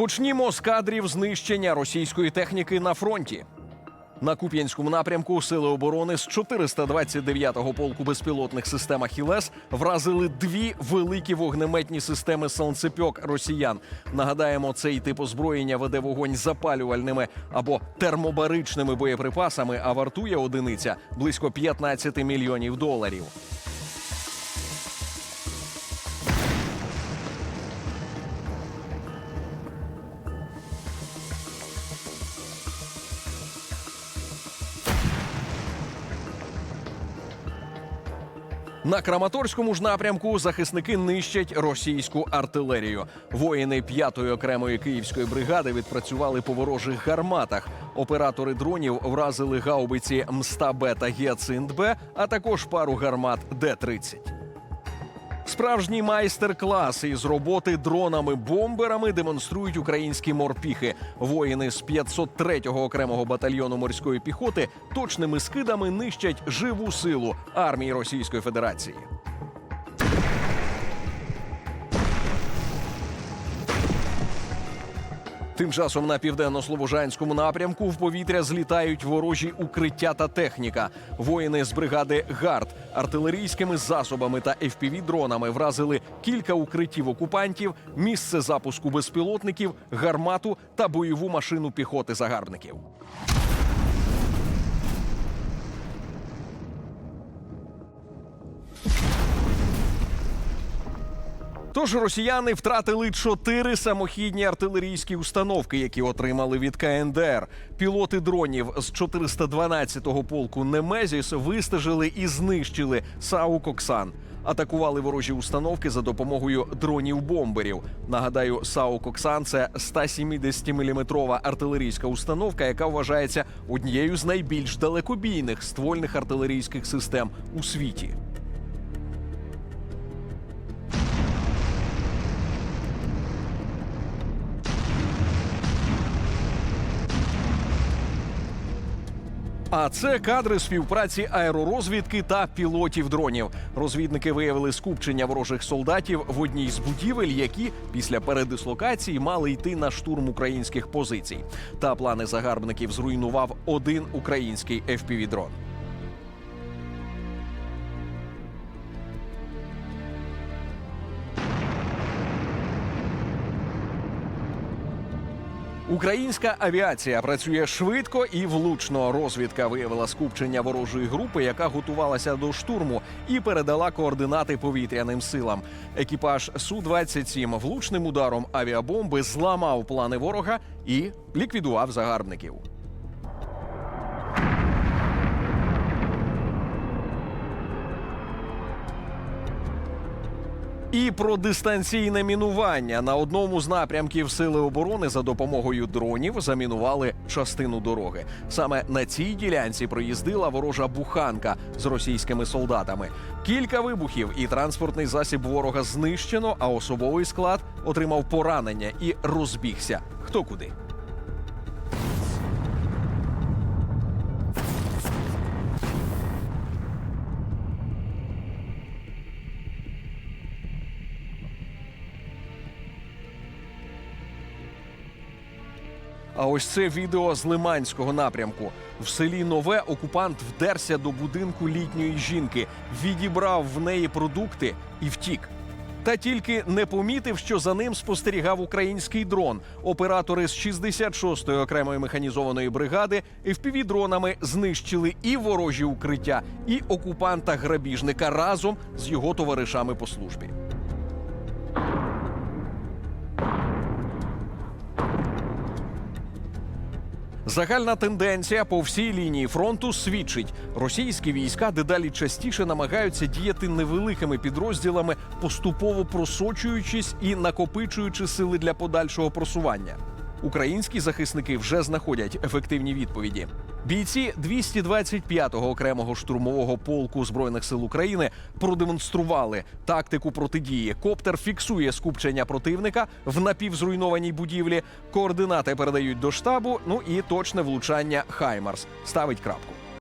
Почнімо з кадрів знищення російської техніки на фронті. На Куп'янському напрямку сили оборони з 429-го полку безпілотних систем «Ахілес» вразили дві великі вогнеметні системи «Сонцепьок» росіян. Нагадаємо, цей тип озброєння веде вогонь запалювальними або термобаричними боєприпасами, а вартує одиниця близько 15 мільйонів доларів. На Краматорському ж напрямку захисники нищать російську артилерію. Воїни 5-ї окремої київської бригади відпрацювали по ворожих гарматах. Оператори дронів вразили гаубиці Мста Б Гіацинт Б, а також пару гармат Д-30. Справжній майстер-клас із роботи дронами-бомберами демонструють українські морпіхи. Воїни з 503-го окремого батальйону морської піхоти точними скидами нищать живу силу армії Російської Федерації. Тим часом на південно-слобожанському напрямку в повітря злітають ворожі укриття та техніка. Воїни з бригади ГАРД артилерійськими засобами та FPV-дронами вразили кілька укриттів окупантів, місце запуску безпілотників, гармату та бойову машину піхоти загарбників. Тож росіяни втратили чотири самохідні артилерійські установки, які отримали від КНДР. Пілоти дронів з 412-го полку Немезіс вистежили і знищили САУ Коксан. Атакували ворожі установки за допомогою дронів-бомберів. Нагадаю, САУ Коксан це 170-мм артилерійська установка, яка вважається однією з найбільш далекобійних ствольних артилерійських систем у світі. А це кадри співпраці аеророзвідки та пілотів дронів. Розвідники виявили скупчення ворожих солдатів в одній з будівель, які після передислокації мали йти на штурм українських позицій. Та плани загарбників зруйнував один український FPV-дрон. Українська авіація працює швидко і влучно. Розвідка виявила скупчення ворожої групи, яка готувалася до штурму, і передала координати повітряним силам. Екіпаж су 27 влучним ударом авіабомби зламав плани ворога і ліквідував загарбників. І про дистанційне мінування на одному з напрямків сили оборони за допомогою дронів замінували частину дороги. Саме на цій ділянці проїздила ворожа буханка з російськими солдатами. Кілька вибухів і транспортний засіб ворога знищено, а особовий склад отримав поранення і розбігся. Хто куди? А ось це відео з Лиманського напрямку. В селі Нове окупант вдерся до будинку літньої жінки, відібрав в неї продукти і втік. Та тільки не помітив, що за ним спостерігав український дрон. Оператори з 66-ї окремої механізованої бригади FPV-дронами знищили і ворожі укриття, і окупанта-грабіжника разом з його товаришами по службі. Загальна тенденція по всій лінії фронту свідчить: російські війська дедалі частіше намагаються діяти невеликими підрозділами, поступово просочуючись і накопичуючи сили для подальшого просування. Українські захисники вже знаходять ефективні відповіді. Бійці 225-го окремого штурмового полку збройних сил України продемонстрували тактику протидії. Коптер фіксує скупчення противника в напівзруйнованій будівлі. Координати передають до штабу. Ну і точне влучання Хаймарс ставить крапку.